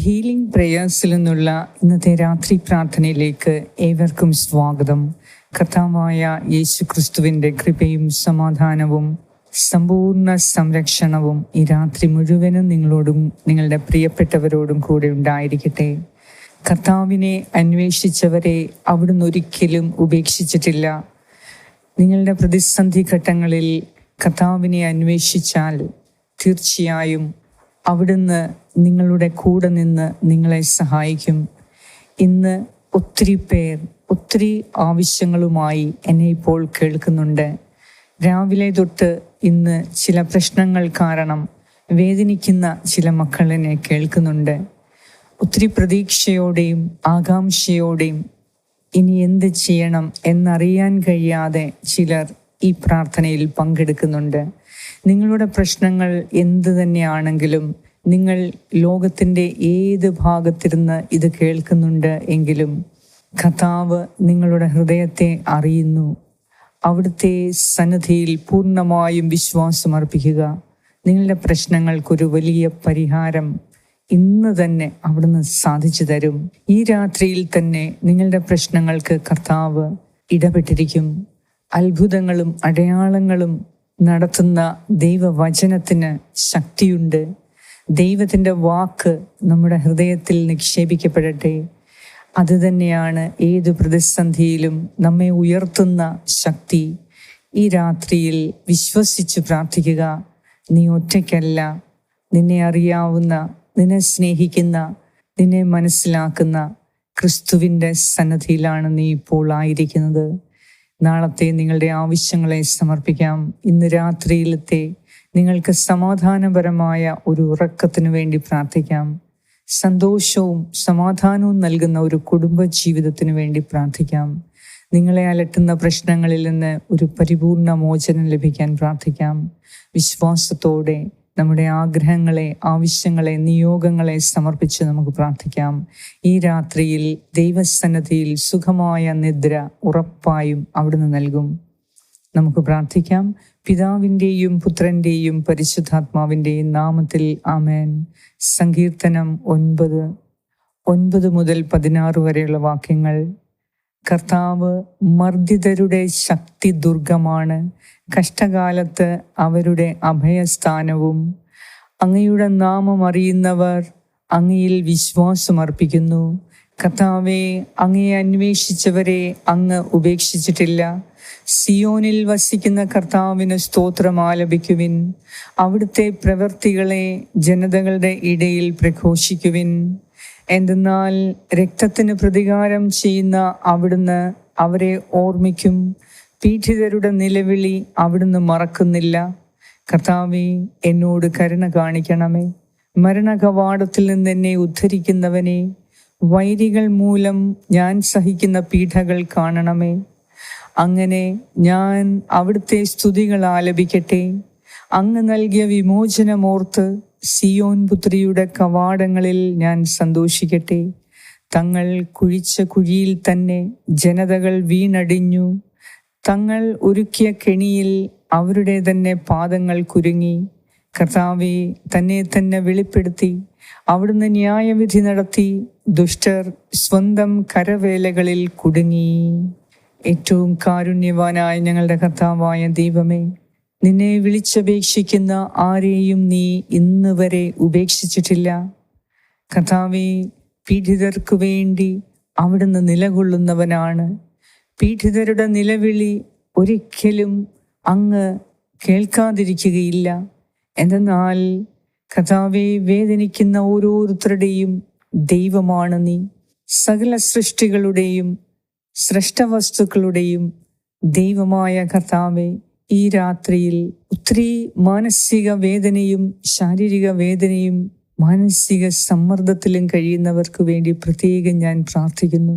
Healing പ്രേയേഴ്സിൽ നിന്നുള്ള ഇന്നത്തെ രാത്രി പ്രാർത്ഥനയിലേക്ക് ഏവർക്കും സ്വാഗതം. കർത്താവായ യേശു ക്രിസ്തുവിന്റെ കൃപയും സമാധാനവും സമ്പൂർണ സംരക്ഷണവും ഈ രാത്രി മുഴുവനും നിങ്ങളോടും നിങ്ങളുടെ പ്രിയപ്പെട്ടവരോടും കൂടെ ഉണ്ടായിരിക്കട്ടെ. കർത്താവിനെ അന്വേഷിച്ചവരെ അവിടുന്ന് ഒരിക്കലും ഉപേക്ഷിച്ചിട്ടില്ല. നിങ്ങളുടെ പ്രതിസന്ധി ഘട്ടങ്ങളിൽ കർത്താവിനെ അന്വേഷിച്ചാൽ തീർച്ചയായും അവിടുന്ന് നിങ്ങളുടെ കൂടെ നിന്ന് നിങ്ങളെ സഹായിക്കും. ഇന്ന് ഒത്തിരി പേർ ഒത്തിരി ആവശ്യങ്ങളുമായി എന്നെ ഇപ്പോൾ കേൾക്കുന്നുണ്ട്. രാവിലെ തൊട്ട് ഇന്ന് ചില പ്രശ്നങ്ങൾ കാരണം വേദനിക്കുന്ന ചില മക്കളെന്നെ കേൾക്കുന്നുണ്ട്. ഒത്തിരി പ്രതീക്ഷയോടെയും ആകാംക്ഷയോടെയും ഇനി എന്ത് ചെയ്യണം എന്നറിയാൻ കഴിയാതെ ചിലർ ഈ പ്രാർത്ഥനയിൽ പങ്കെടുക്കുന്നുണ്ട്. നിങ്ങളുടെ പ്രശ്നങ്ങൾ എന്ത് തന്നെയാണെങ്കിലും നിങ്ങൾ ലോകത്തിന്റെ ഏത് ഭാഗത്തിരുന്ന് ഇത് കേൾക്കുന്നുണ്ട് എങ്കിലും കഥാവ് നിങ്ങളുടെ ഹൃദയത്തെ അറിയുന്നു. അവിടുത്തെ സന്നദ്ധിയിൽ പൂർണമായും വിശ്വാസം അർപ്പിക്കുക. നിങ്ങളുടെ പ്രശ്നങ്ങൾക്കൊരു വലിയ പരിഹാരം ഇന്ന് തന്നെ അവിടുന്ന് സാധിച്ചു തരും. ഈ രാത്രിയിൽ തന്നെ നിങ്ങളുടെ പ്രശ്നങ്ങൾക്ക് കർത്താവ് ഇടപെട്ടിരിക്കും. അത്ഭുതങ്ങളും അടയാളങ്ങളും നടത്തുന്ന ദൈവവചനത്തിന് ശക്തിയുണ്ട്. ദൈവത്തിന്റെ വാക്ക് നമ്മുടെ ഹൃദയത്തിൽ നിക്ഷേപിക്കപ്പെടട്ടെ. അതുതന്നെയാണ് ഏത് പ്രതിസന്ധിയിലും നമ്മെ ഉയർത്തുന്ന ശക്തി. ഈ രാത്രിയിൽ വിശ്വസിച്ച് പ്രാർത്ഥിക്കുക. നീ ഒറ്റയ്ക്കല്ല. നിന്നെ അറിയാവുന്ന നിന്നെ സ്നേഹിക്കുന്ന നിന്നെ മനസ്സിലാക്കുന്ന ക്രിസ്തുവിന്റെ സന്നദ്ധിയിലാണ് നീ ഇപ്പോൾ ആയിരിക്കുന്നത്. നാളത്തെ നിങ്ങളുടെ ആവശ്യങ്ങളെ സമർപ്പിക്കാം. ഇന്ന് രാത്രിയിലത്തെ നിങ്ങൾക്ക് സമാധാനപരമായ ഒരു ഉറക്കത്തിനു വേണ്ടി പ്രാർത്ഥിക്കാം. സന്തോഷവും സമാധാനവും നൽകുന്ന ഒരു കുടുംബ ജീവിതത്തിനു വേണ്ടി പ്രാർത്ഥിക്കാം. നിങ്ങളെ അലട്ടുന്ന പ്രശ്നങ്ങളിൽ നിന്ന് ഒരു പരിപൂർണ മോചനം ലഭിക്കാൻ പ്രാർത്ഥിക്കാം. വിശ്വാസത്തോടെ നമ്മുടെ ആഗ്രഹങ്ങളെ ആവശ്യങ്ങളെ നിയോഗങ്ങളെ സമർപ്പിച്ച് നമുക്ക് പ്രാർത്ഥിക്കാം. ഈ രാത്രിയിൽ ദൈവസന്നദ്ധിയിൽ സുഖമായ നിദ്ര ഉറപ്പായും അവിടുന്ന് നൽകും. നമുക്ക് പ്രാർത്ഥിക്കാം. പിതാവിന്റെയും പുത്രന്റെയും പരിശുദ്ധാത്മാവിന്റെയും നാമത്തിൽ ആമേൻ. സങ്കീർത്തനം ഒൻപത്. ഒൻപത് മുതൽ പതിനാറ് വരെയുള്ള വാക്യങ്ങൾ. കർത്താവ് മർദ്ദിതരുടെ ശക്തി ദുർഗമാണ്. കഷ്ടകാലത്ത് അവരുടെ അഭയസ്ഥാനവും. അങ്ങയുടെ നാമം അറിയുന്നവർ അങ്ങയിൽ വിശ്വാസമർപ്പിക്കുന്നു. കർത്താവെ അങ്ങയെ അന്വേഷിച്ചവരെ അങ്ങ് ഉപേക്ഷിച്ചിട്ടില്ല. സിയോനിൽ വസിക്കുന്ന കർത്താവിന് സ്തോത്രം ആലപിക്കുവിൻ. അവിടുത്തെ പ്രവൃത്തികളെ ജനതകളുടെ ഇടയിൽ പ്രഘോഷിക്കുവിൻ. എന്തെന്നാൽ രക്തത്തിന് പ്രതികാരം ചെയ്യുന്ന അവിടുന്ന് അവരെ ഓർമ്മിക്കും. പീഡിതരുടെ നിലവിളി അവിടുന്ന് മറക്കുന്നില്ല. കർത്താവെ എന്നോട് കരുണ കാണിക്കണമേ. മരണകവാടത്തിൽ നിന്ന് എന്നെ ഉദ്ധരിക്കുന്നവനെ വൈരികൾ മൂലം ഞാൻ സഹിക്കുന്ന പീഠകൾ കാണണമേ. അങ്ങനെ ഞാൻ അവിടുത്തെ സ്തുതികൾ ആലപിക്കട്ടെ. അങ്ങ് നൽകിയ വിമോചനമോർത്ത് സിയോൻ പുത്രിയുടെ കവാടങ്ങളിൽ ഞാൻ സന്തോഷിക്കട്ടെ. തങ്ങൾ കുഴിച്ച കുഴിയിൽ തന്നെ ജനതകൾ വീണടിഞ്ഞു. തങ്ങൾ ഒരുക്കിയ കെണിയിൽ അവരുടെ തന്നെ പാദങ്ങൾ കുരുങ്ങി. കർത്താവെ തന്നെ തന്നെ വെളിപ്പെടുത്തി അവിടുന്ന് ന്യായവിധി നടത്തി ദുഷ്ടർ സ്വന്തം കരവേലകളിൽ കുടുങ്ങി. ഏറ്റവും കാരുണ്യവാനായ ഞങ്ങളുടെ കർത്താവായ ദൈവമേ നിന്നെ വിളിച്ചപേക്ഷിക്കുന്ന ആരെയും നീ ഇന്ന് വരെ ഉപേക്ഷിച്ചിട്ടില്ല. കർത്താവെ പീഡിതർക്കു വേണ്ടി അവിടുന്ന് നിലകൊള്ളുന്നവനാണ്. പീഡിതരുടെ നിലവിളി ഒരിക്കലും അങ്ങ് കേൾക്കാതിരിക്കുകയില്ല. എന്തെന്നാൽ കഥാവെ വേദനിക്കുന്ന ഓരോരുത്തരുടെയും ദൈവമാണ് നീ. സകല സൃഷ്ടികളുടെയും സൃഷ്ടവസ്തുക്കളുടെയും ദൈവമായ കർത്താവെ ഈ രാത്രിയിൽ ഒത്തിരി മാനസിക വേദനയും ശാരീരിക വേദനയും മാനസിക സമ്മർദ്ദത്തിലും കഴിയുന്നവർക്ക് വേണ്ടി പ്രത്യേകം ഞാൻ പ്രാർത്ഥിക്കുന്നു.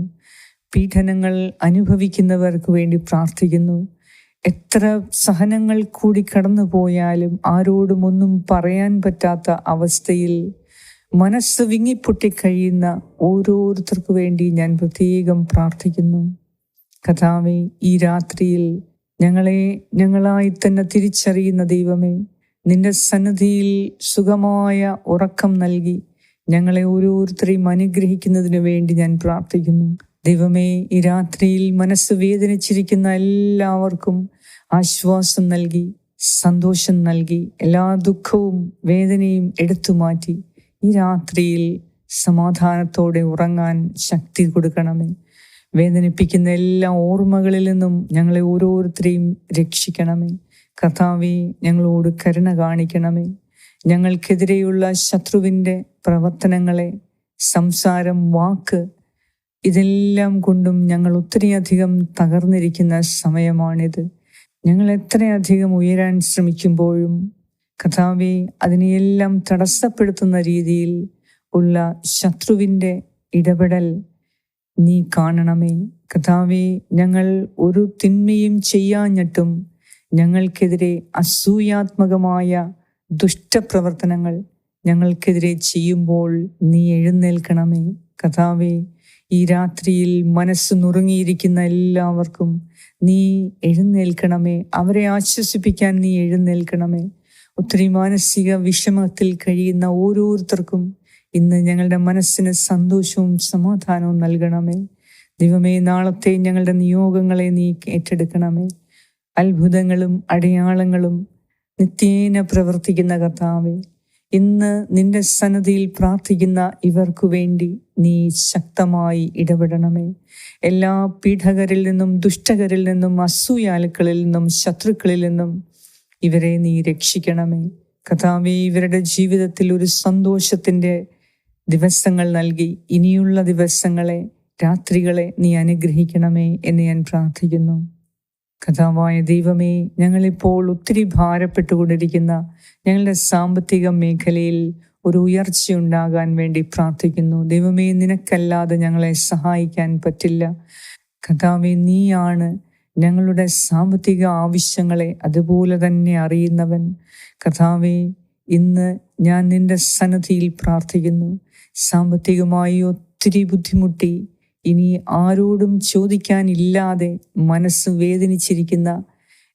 പീഡനങ്ങൾ അനുഭവിക്കുന്നവർക്ക് വേണ്ടി പ്രാർത്ഥിക്കുന്നു. എത്ര സഹനങ്ങൾ കൂടി കടന്നു പോയാലും ആരോടും ഒന്നും പറയാൻ പറ്റാത്ത അവസ്ഥയിൽ മനസ്സ് വിങ്ങിപ്പൊട്ടി കഴിയുന്ന ഓരോരുത്തർക്കു വേണ്ടി ഞാൻ പ്രത്യേകം പ്രാർത്ഥിക്കുന്നു. കഥാവെ ഈ രാത്രിയിൽ ഞങ്ങളെ ഞങ്ങളായി തന്നെ തിരിച്ചറിയുന്ന ദൈവമേ നിന്റെ സന്നിധിയിൽ സുഖമായ ഉറക്കം നൽകി ഞങ്ങളെ ഓരോരുത്തരെയും അനുഗ്രഹിക്കുന്നതിനു വേണ്ടി ഞാൻ പ്രാർത്ഥിക്കുന്നു. ദൈവമേ ഈ രാത്രിയിൽ മനസ്സ് വേദനിച്ചിരിക്കുന്ന എല്ലാവർക്കും ആശ്വാസം നൽകി സന്തോഷം നൽകി എല്ലാ ദുഃഖവും വേദനയും എടുത്തു മാറ്റി ഈ രാത്രിയിൽ സമാധാനത്തോടെ ഉറങ്ങാൻ ശക്തി കൊടുക്കണമേ. വേദനിപ്പിക്കുന്ന എല്ലാ ഓർമ്മകളിൽ നിന്നും ഞങ്ങളെ ഓരോരുത്തരെയും രക്ഷിക്കണമേ. കർത്താവെ ഞങ്ങളോട് കരുണ കാണിക്കണമേ. ഞങ്ങൾക്കെതിരെയുള്ള ശത്രുവിന്റെ പ്രവർത്തനങ്ങളെ സംസാരം വാക്ക് ഇതെല്ലാം കൊണ്ടും ഞങ്ങൾ ഒത്തിരിയധികം തകർന്നിരിക്കുന്ന സമയമാണിത്. ഞങ്ങൾ എത്രയധികം ഉയരാൻ ശ്രമിക്കുമ്പോഴും കഥാവെ അതിനെയെല്ലാം തടസ്സപ്പെടുത്തുന്ന രീതിയിൽ ഉള്ള ശത്രുവിന്റെ ഇടപെടൽ നീ കാണണമേ. കഥാവെ ഞങ്ങൾ ഒരു തിന്മയും ചെയ്യാഞ്ഞിട്ടും ഞങ്ങൾക്കെതിരെ അസൂയാത്മകമായ ദുഷ്ടപ്രവർത്തനങ്ങൾ ഞങ്ങൾക്കെതിരെ ചെയ്യുമ്പോൾ നീ എഴുന്നേൽക്കണമേ. കഥാവെ ഈ രാത്രിയിൽ മനസ്സ് നുറുങ്ങിയിരിക്കുന്ന എല്ലാവർക്കും നീ എഴുന്നേൽക്കണമേ. അവരെ ആശ്വസിപ്പിക്കാൻ നീ എഴുന്നേൽക്കണമേ. ഒത്തിരി മാനസിക വിഷമത്തിൽ കഴിയുന്ന ഓരോരുത്തർക്കും ഇന്ന് ഞങ്ങളുടെ മനസ്സിന് സന്തോഷവും സമാധാനവും നൽകണമേ. ദൈവമേ നാളത്തെ ഞങ്ങളുടെ നിയോഗങ്ങളെ നീ ഏറ്റെടുക്കണമേ. അത്ഭുതങ്ങളും അടയാളങ്ങളും നിത്യേന പ്രവർത്തിക്കുന്ന കർത്താവേ ഇന്ന് നിന്റെ സന്നദ്ധിയിൽ പ്രാർത്ഥിക്കുന്ന ഇവർക്കു വേണ്ടി നീ ശക്തമായി ഇടപെടണമേ. എല്ലാ പീഠകരിൽ നിന്നും ദുഷ്ടകരിൽ നിന്നും അസൂയാലുക്കളിൽ നിന്നും ശത്രുക്കളിൽ നിന്നും ഇവരെ നീ രക്ഷിക്കണമേ. കഥാവി ഇവരുടെ ജീവിതത്തിൽ ഒരു സന്തോഷത്തിന്റെ ദിവസങ്ങൾ നൽകി ഇനിയുള്ള ദിവസങ്ങളെ രാത്രികളെ നീ അനുഗ്രഹിക്കണമേ എന്ന് ഞാൻ പ്രാർത്ഥിക്കുന്നു. കഥാവായ ദൈവമേ ഞങ്ങളിപ്പോൾ ഒത്തിരി ഭാരപ്പെട്ടുകൊണ്ടിരിക്കുന്ന ഞങ്ങളുടെ സാമ്പത്തിക മേഖലയിൽ ഒരു ഉയർച്ച ഉയർച്ചയുണ്ടാകാൻ വേണ്ടി പ്രാർത്ഥിക്കുന്നു. ദൈവമേ നിനക്കല്ലാതെ ഞങ്ങളെ സഹായിക്കാൻ പറ്റില്ല. കഥാവെ നീയാണ് ഞങ്ങളുടെ സാമ്പത്തിക ആവശ്യങ്ങളെ അതുപോലെ തന്നെ അറിയുന്നവൻ. കഥാവെ ഇന്ന് ഞാൻ നിന്റെ സന്നദ്ധിയിൽ പ്രാർത്ഥിക്കുന്നു. സാമ്പത്തികമായി ഒത്തിരി ബുദ്ധിമുട്ടി ഇനി ആരോടും ചോദിക്കാനില്ലാതെ മനസ്സ് വേദനിച്ചിരിക്കുന്ന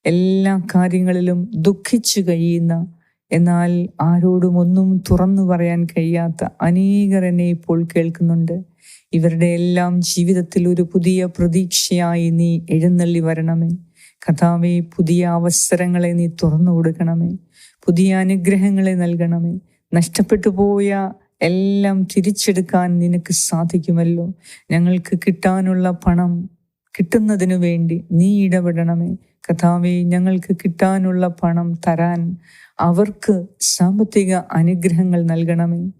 എല്ലാ കാര്യങ്ങളിലും ദുഃഖിച്ചു കഴിയുന്ന എന്നാൽ ആരോടും ഒന്നും തുറന്നു പറയാൻ കഴിയാത്ത അനേകർ എന്നെ ഇപ്പോൾ കേൾക്കുന്നുണ്ട്. ഇവരുടെ എല്ലാം ജീവിതത്തിൽ ഒരു പുതിയ പ്രതീക്ഷയായി നീ എഴുന്നള്ളി വരണമേ. കഥാവെ പുതിയ അവസരങ്ങളെ നീ തുറന്നു കൊടുക്കണമേ. പുതിയ അനുഗ്രഹങ്ങളെ നൽകണമേ. നഷ്ടപ്പെട്ടു പോയ എല്ലാം തിരിച്ചെടുക്കാൻ നിനക്ക് സാധിക്കുമല്ലോ. ഞങ്ങൾക്ക് കിട്ടാനുള്ള പണം കിട്ടുന്നതിനു വേണ്ടി നീ ഇടപെടണമേ. കഥാവെ ഞങ്ങൾക്ക് കിട്ടാനുള്ള പണം തരാൻ അവർക്ക് സാമ്പത്തിക അനുഗ്രഹങ്ങൾ നൽകണമേ.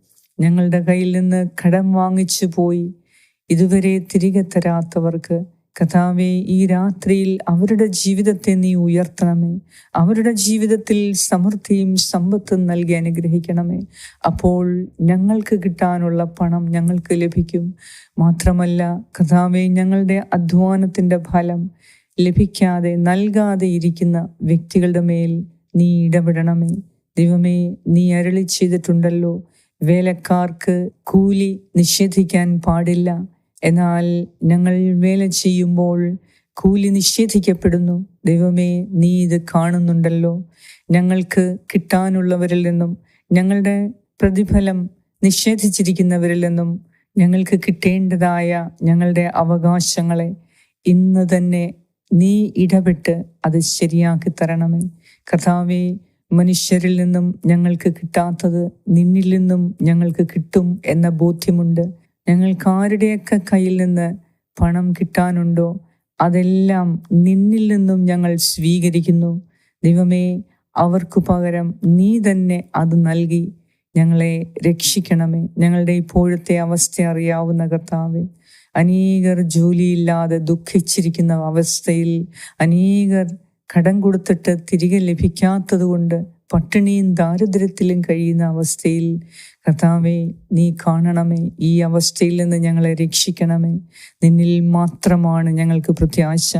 ഞങ്ങളുടെ കയ്യിൽ നിന്ന് കടം വാങ്ങിച്ചു പോയി. ഇതുവരെ തിരികെ തരാത്തവർക്ക് കഥാവെ ഈ രാത്രിയിൽ അവരുടെ ജീവിതത്തെ നീ ഉയർത്തണമേ. അവരുടെ ജീവിതത്തിൽ സമൃദ്ധിയും സമ്പത്തും നൽകി അനുഗ്രഹിക്കണമേ. അപ്പോൾ ഞങ്ങൾക്ക് കിട്ടാനുള്ള പണം ഞങ്ങൾക്ക് ലഭിക്കും. മാത്രമല്ല കഥാവെ ഞങ്ങളുടെ അധ്വാനത്തിന്റെ ഫലം ലഭിക്കാതെ നൽകാതെ ഇരിക്കുന്ന വ്യക്തികളുടെ മേൽ നീ ഇടപെടണമേ. ദൈവമേ നീ അരളി ചെയ്തിട്ടുണ്ടല്ലോ വേലക്കാർക്ക് കൂലി നിഷേധിക്കാൻ പാടില്ല. എന്നാൽ ഞങ്ങൾ വേല ചെയ്യുമ്പോൾ കൂലി നിഷേധിക്കപ്പെടുന്നു. ദൈവമേ നീ ഇത് കാണുന്നുണ്ടല്ലോ. ഞങ്ങൾക്ക് കിട്ടാനുള്ളവരിൽ നിന്നും ഞങ്ങളുടെ പ്രതിഫലം നിഷേധിച്ചിരിക്കുന്നവരിൽ നിന്നും ഞങ്ങൾക്ക് കിട്ടേണ്ടതായ ഞങ്ങളുടെ അവകാശങ്ങളെ ഇന്ന് തന്നെ നീ ഇടപെട്ട് അത് ശരിയാക്കി തരണമേ. കഥാവേ മനുഷ്യരിൽ നിന്നും ഞങ്ങൾക്ക് കിട്ടാത്തത് നിന്നിൽ നിന്നും ഞങ്ങൾക്ക് കിട്ടും എന്ന ബോധ്യമുണ്ട്. ഞങ്ങൾക്ക് ആരുടെയൊക്കെ കയ്യിൽ നിന്ന് പണം കിട്ടാനുണ്ടോ? അതെല്ലാം നിന്നിൽ നിന്നും ഞങ്ങൾ സ്വീകരിക്കുന്നു. ദൈവമേ അവർക്കു പകരം നീ തന്നെ അത് നൽകി. ഞങ്ങളെ രക്ഷിക്കണമേ. ഞങ്ങളുടെ ഇപ്പോഴത്തെ അവസ്ഥ അറിയാവുന്ന കർത്താവെ അനേകർ ജോലിയില്ലാതെ ദുഃഖിച്ചിരിക്കുന്ന അവസ്ഥയിൽ അനേകർ കടം കൊടുത്തിട്ട് തിരികെ ലഭിക്കാത്തത് കൊണ്ട് പട്ടിണിയും ദാരിദ്ര്യത്തിലും കഴിയുന്ന അവസ്ഥയിൽ കർത്താവെ നീ കാണണമേ. ഈ അവസ്ഥയിൽ നിന്ന് ഞങ്ങളെ രക്ഷിക്കണമേ. നിന്നിൽ മാത്രമാണ് ഞങ്ങൾക്ക് പ്രത്യാശ.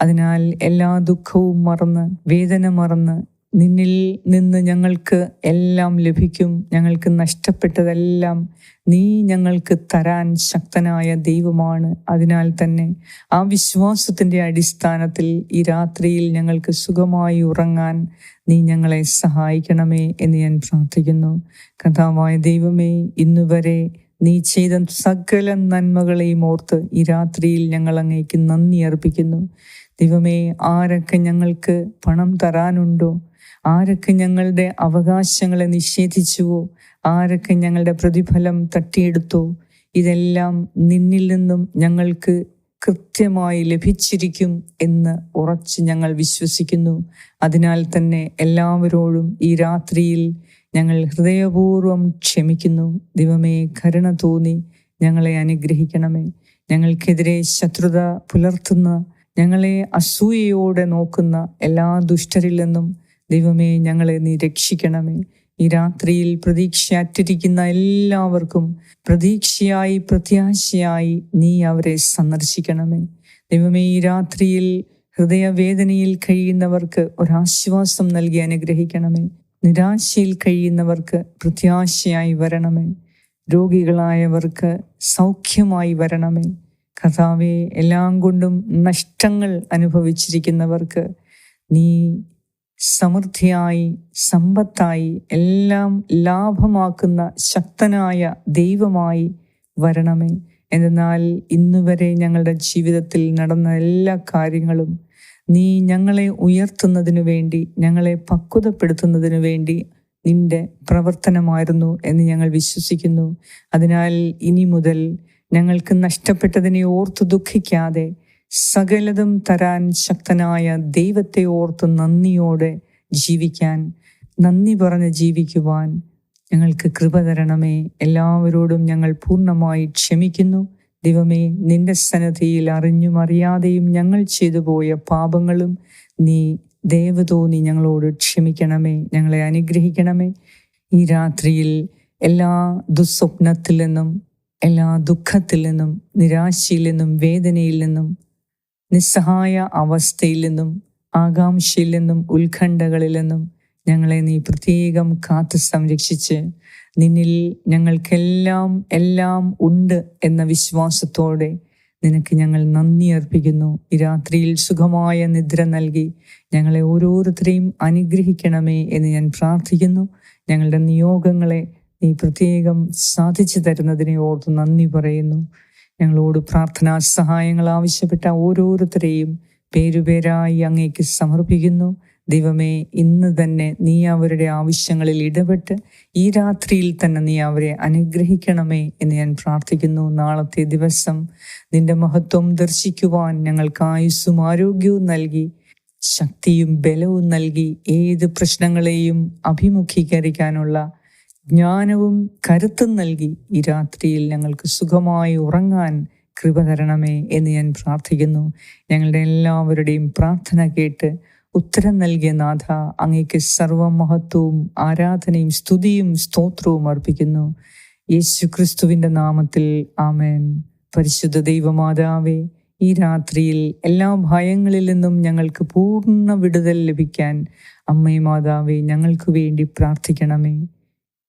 അതിനാൽ എല്ലാ ദുഃഖവും മറന്ന് വേദന മറന്ന് നിന്നിൽ നിന്ന് ഞങ്ങൾക്ക് എല്ലാം ലഭിക്കും. ഞങ്ങൾക്ക് നഷ്ടപ്പെട്ടതെല്ലാം നീ ഞങ്ങൾക്ക് തരാൻ ശക്തനായ ദൈവമാണ്. അതിനാൽ തന്നെ ആ വിശ്വാസത്തിന്റെ അടിസ്ഥാനത്തിൽ ഈ രാത്രിയിൽ ഞങ്ങൾക്ക് സുഖമായി ഉറങ്ങാൻ നീ ഞങ്ങളെ സഹായിക്കണമേ എന്ന് ഞാൻ പ്രാർത്ഥിക്കുന്നു. കഥാവായ ദൈവമേ ഇന്നുവരെ നീ ചെയ്ത സകല നന്മകളെയും ഓർത്ത് ഈ രാത്രിയിൽ ഞങ്ങൾ അങ്ങേക്ക് നന്ദി അർപ്പിക്കുന്നു. ദൈവമേ ആരൊക്കെ ഞങ്ങൾക്ക് പണം തരാനുണ്ടോ? ആരൊക്കെ ഞങ്ങളുടെ അവകാശങ്ങളെ നിഷേധിച്ചുവോ? ആരൊക്കെ ഞങ്ങളുടെ പ്രതിഫലം തട്ടിയെടുത്തോ? ഇതെല്ലാം നിന്നിൽ നിന്നും ഞങ്ങൾക്ക് കൃത്യമായി ലഭിച്ചിരിക്കും എന്ന് ഉറച്ച് ഞങ്ങൾ വിശ്വസിക്കുന്നു. അതിനാൽ തന്നെ എല്ലാവരോടും ഈ രാത്രിയിൽ ഞങ്ങൾ ഹൃദയപൂർവം ക്ഷമിക്കുന്നു. ദിവമേ കരുണ തോന്നി ഞങ്ങളെ അനുഗ്രഹിക്കണമേ. ഞങ്ങൾക്കെതിരെ ശത്രുത പുലർത്തുന്ന ഞങ്ങളെ അസൂയയോടെ നോക്കുന്ന എല്ലാ ദുഷ്ടരിൽ നിന്നും ദൈവമേ ഞങ്ങളെ നീ രക്ഷിക്കണമേ. ഈ രാത്രിയിൽ പ്രതീക്ഷയറ്റിരിക്കുന്ന എല്ലാവർക്കും പ്രതീക്ഷയായി പ്രത്യാശയായി നീ അവരെ സന്ദർശിക്കണമേ. ദൈവമേ ഈ രാത്രിയിൽ ഹൃദയവേദനയിൽ കഴിയുന്നവർക്ക് ഒരാശ്വാസം നൽകി അനുഗ്രഹിക്കണമേ. നിരാശയിൽ കഴിയുന്നവർക്ക് പ്രത്യാശയായി വരണമേ. രോഗികളായവർക്ക് സൗഖ്യമായി വരണമേ. കഥാവെ എല്ലാം കൊണ്ടും നഷ്ടങ്ങൾ അനുഭവിച്ചിരിക്കുന്നവർക്ക് നീ സമൃദ്ധിയായി സമ്പത്തായി എല്ലാം ലാഭമാക്കുന്ന ശക്തനായ ദൈവമായി വരണമേ. എന്നാൽ ഇന്നുവരെ ഞങ്ങളുടെ ജീവിതത്തിൽ നടന്ന എല്ലാ കാര്യങ്ങളും നീ ഞങ്ങളെ ഉയർത്തുന്നതിനു വേണ്ടി ഞങ്ങളെ പക്വതപ്പെടുത്തുന്നതിനു വേണ്ടി നിന്റെ പ്രവർത്തനമായിരുന്നു എന്ന് ഞങ്ങൾ വിശ്വസിക്കുന്നു. അതിനാൽ ഇനി മുതൽ ഞങ്ങൾക്ക് നഷ്ടപ്പെട്ടതിനെ ഓർത്തു ദുഃഖിക്കാതെ സകലതും തരാൻ ശക്തനായ ദൈവത്തെ ഓർത്ത് നന്ദിയോടെ ജീവിക്കാൻ നന്ദി പറഞ്ഞ് ജീവിക്കുവാൻ ഞങ്ങൾക്ക് കൃപ തരണമേ. എല്ലാവരോടും ഞങ്ങൾ പൂർണമായി ക്ഷമിക്കുന്നു. ദൈവമേ നിന്റെ സന്നദ്ധിയിൽ അറിഞ്ഞും അറിയാതെയും ഞങ്ങൾ ചെയ്തു പോയ പാപങ്ങളും നീ ദൈവതോന്നി ഞങ്ങളോട് ക്ഷമിക്കണമേ ഞങ്ങളെ അനുഗ്രഹിക്കണമേ. ഈ രാത്രിയിൽ എല്ലാ ദുസ്വപ്നത്തിൽ നിന്നും എല്ലാ ദുഃഖത്തിൽ നിന്നും നിരാശയിൽ നിന്നും വേദനയിൽ നിന്നും നിസ്സഹായ അവസ്ഥയിൽ നിന്നും ആകാംക്ഷയിൽ നിന്നും ഉത്കണ്ഠകളിൽ നിന്നും ഞങ്ങളെ നീ പ്രത്യേകം കാത്തു സംരക്ഷിച്ച് നിന്നിൽ ഞങ്ങൾക്കെല്ലാം എല്ലാം ഉണ്ട് എന്ന വിശ്വാസത്തോടെ നിനക്ക് ഞങ്ങൾ നന്ദി അർപ്പിക്കുന്നു. ഈ രാത്രിയിൽ സുഖമായ നിദ്ര നൽകി ഞങ്ങളെ ഓരോരുത്തരെയും അനുഗ്രഹിക്കണമേ എന്ന് ഞാൻ പ്രാർത്ഥിക്കുന്നു. ഞങ്ങളുടെ നിയോഗങ്ങളെ നീ പ്രത്യേകം സാധിച്ചു തരുന്നതിനെ ഓർത്ത് നന്ദി പറയുന്നു. ഞങ്ങളോട് പ്രാർത്ഥനാ സഹായങ്ങൾ ആവശ്യപ്പെട്ട ഓരോരുത്തരെയും പേരുപേരായി അങ്ങേക്ക് സമർപ്പിക്കുന്നു. ദൈവമേ ഇന്ന് തന്നെ നീ അവരുടെ ആവശ്യങ്ങളിൽ ഇടപെട്ട് ഈ രാത്രിയിൽ തന്നെ നീ അവരെ അനുഗ്രഹിക്കണമേ എന്ന് ഞാൻ പ്രാർത്ഥിക്കുന്നു. നാളത്തെ ദിവസം നിന്റെ മഹത്വം ദർശിക്കുവാൻ ഞങ്ങൾക്ക് ആയുസ്സും ആരോഗ്യവും നൽകി ശക്തിയും ബലവും നൽകി ഏത് പ്രശ്നങ്ങളെയും അഭിമുഖീകരിക്കാനുള്ള ജ്ഞാനവും കരുത്തും നൽകി ഈ രാത്രിയിൽ ഞങ്ങൾക്ക് സുഖമായി ഉറങ്ങാൻ കൃപ തരണമേ എന്ന് ഞാൻ പ്രാർത്ഥിക്കുന്നു. ഞങ്ങളുടെ എല്ലാവരുടെയും പ്രാർത്ഥന കേട്ട് ഉത്തരം നൽകിയ നാഥ അങ്ങേക്ക് സർവമഹത്വവും ആരാധനയും സ്തുതിയും സ്തോത്രവും അർപ്പിക്കുന്നു. യേശു ക്രിസ്തുവിന്റെ നാമത്തിൽ ആമേൻ. പരിശുദ്ധ ദൈവമാതാവേ ഈ രാത്രിയിൽ എല്ലാ ഭയങ്ങളിൽ നിന്നും ഞങ്ങൾക്ക് പൂർണ വിടുതൽ ലഭിക്കാൻ അമ്മേ മാതാവേ ഞങ്ങൾക്ക് വേണ്ടി പ്രാർത്ഥിക്കണമേ.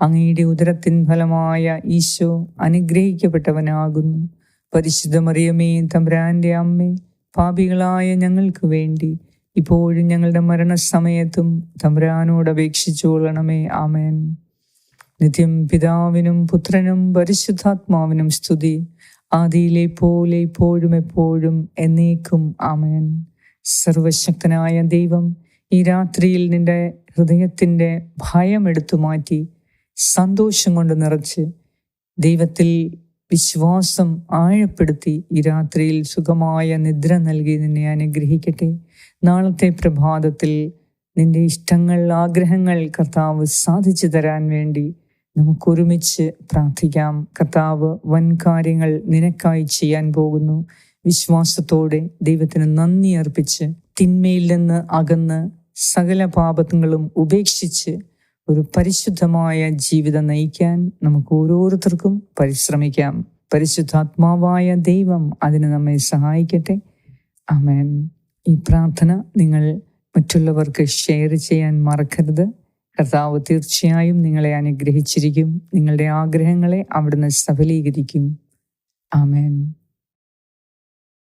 അങ്ങയുടെ ഉദരത്തിൻ ഫലമായ ഈശോ അനുഗ്രഹിക്കപ്പെട്ടവനാകുന്നു. പരിശുദ്ധ മറിയമേ തമ്പുരാന്റെ അമ്മേ പാപികളായ ഞങ്ങൾക്ക് വേണ്ടി ഇപ്പോഴും ഞങ്ങളുടെ മരണസമയത്തും തമ്പ്രാനോട് അപേക്ഷിച്ചു കൊള്ളണമേ. ആമേൻ. നിത്യം പിതാവിനും പുത്രനും പരിശുദ്ധാത്മാവിനും സ്തുതി. ആദിയിലെ പോലെ ഇപ്പോഴും എപ്പോഴും എന്നേക്കും ആമേൻ. സർവശക്തനായ ദൈവം ഈ രാത്രിയിൽ നിന്റെ ഹൃദയത്തിന്റെ ഭയം എടുത്തു മാറ്റി സന്തോഷം കൊണ്ട് നിറച്ച് ദൈവത്തിൽ വിശ്വാസം ആഴപ്പെടുത്തി ഈ രാത്രിയിൽ സുഖമായ നിദ്ര നൽകി നിന്നെ അനുഗ്രഹിക്കട്ടെ. നാളത്തെ പ്രഭാതത്തിൽ നിന്റെ ഇഷ്ടങ്ങൾ ആഗ്രഹങ്ങൾ കർത്താവ് സാധിച്ചു തരാൻ വേണ്ടി നമുക്കൊരുമിച്ച് പ്രാർത്ഥിക്കാം. കർത്താവ് വൻ കാര്യങ്ങൾ നിനക്കായി ചെയ്യാൻ പോകുന്നു. വിശ്വാസത്തോടെ ദൈവത്തിന് നന്ദി അർപ്പിച്ച് തിന്മയിൽ നിന്ന് അകന്ന് സകല പാപങ്ങളും ഉപേക്ഷിച്ച് ഒരു പരിശുദ്ധമായ ജീവിതം നയിക്കാൻ നമുക്ക് ഓരോരുത്തർക്കും പരിശ്രമിക്കാം. പരിശുദ്ധാത്മാവായ ദൈവം അതിന് നമ്മെ സഹായിക്കട്ടെ. അമേൻ ഈ പ്രാർത്ഥന നിങ്ങൾ മറ്റുള്ളവർക്ക് ഷെയർ ചെയ്യാൻ മറക്കരുത്. കർത്താവ് തീർച്ചയായും നിങ്ങളെ അനുഗ്രഹിച്ചിരിക്കും. നിങ്ങളുടെ ആഗ്രഹങ്ങളെ അവിടുന്ന് സഫലീകരിക്കും. ആമേൻ.